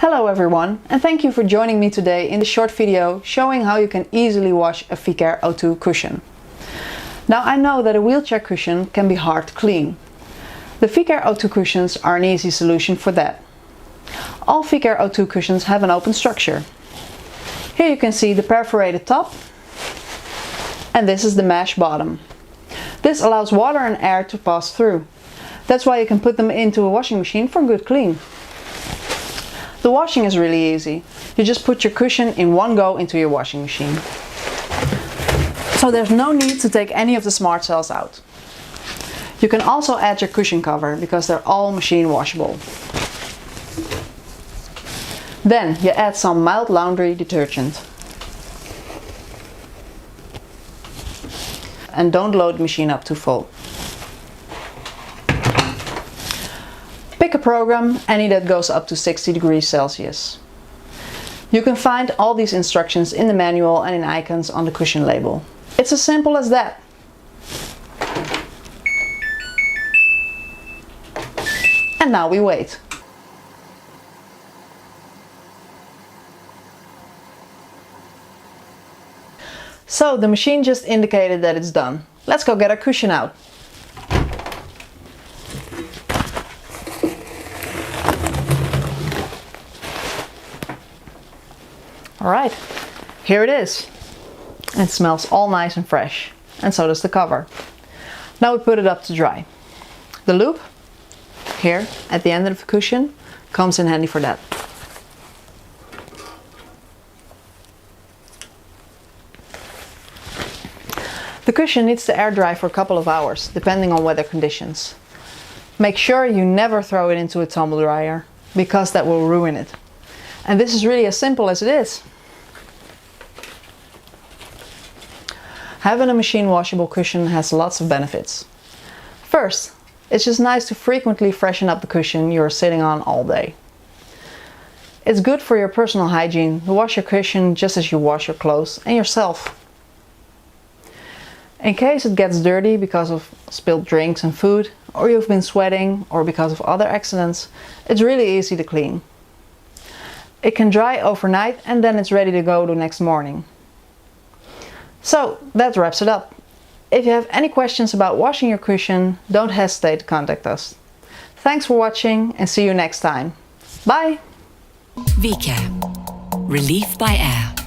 Hello everyone and thank you for joining me today in this short video showing how you can easily wash a Vcare O2 cushion. Now I know that a wheelchair cushion can be hard to clean. The Vcare O2 cushions are an easy solution for that. All Vcare O2 cushions have an open structure. Here you can see the perforated top and this is the mesh bottom. This allows water and air to pass through. That's why you can put them into a washing machine for a good clean. The washing is really easy. You just put your cushion in one go into your washing machine. So there's no need to take any of the smart cells out. You can also add your cushion cover because they're all machine washable. Then you add some mild laundry detergent. And don't load the machine up too full. Pick a program, any that goes up to 60 degrees Celsius. You can find all these instructions in the manual and in icons on the cushion label. It's as simple as that. And now we wait. So the machine just indicated that it's done. Let's go get our cushion out. All right, here it is. It smells all nice and fresh, and so does the cover. Now we put it up to dry. The loop, here at the end of the cushion, comes in handy for that. The cushion needs to air dry for a couple of hours, depending on weather conditions. Make sure you never throw it into a tumble dryer, because that will ruin it. And this is really as simple as it is. Having a machine washable cushion has lots of benefits. First, it's just nice to frequently freshen up the cushion you're sitting on all day. It's good for your personal hygiene to wash your cushion just as you wash your clothes and yourself. In case it gets dirty because of spilled drinks and food, or you've been sweating, or because of other accidents, it's really easy to clean. It can dry overnight and then it's ready to go the next morning. So that wraps it up. If you have any questions about washing your cushion, don't hesitate to contact us. Thanks for watching and see you next time. Bye! VCare. Relief by air.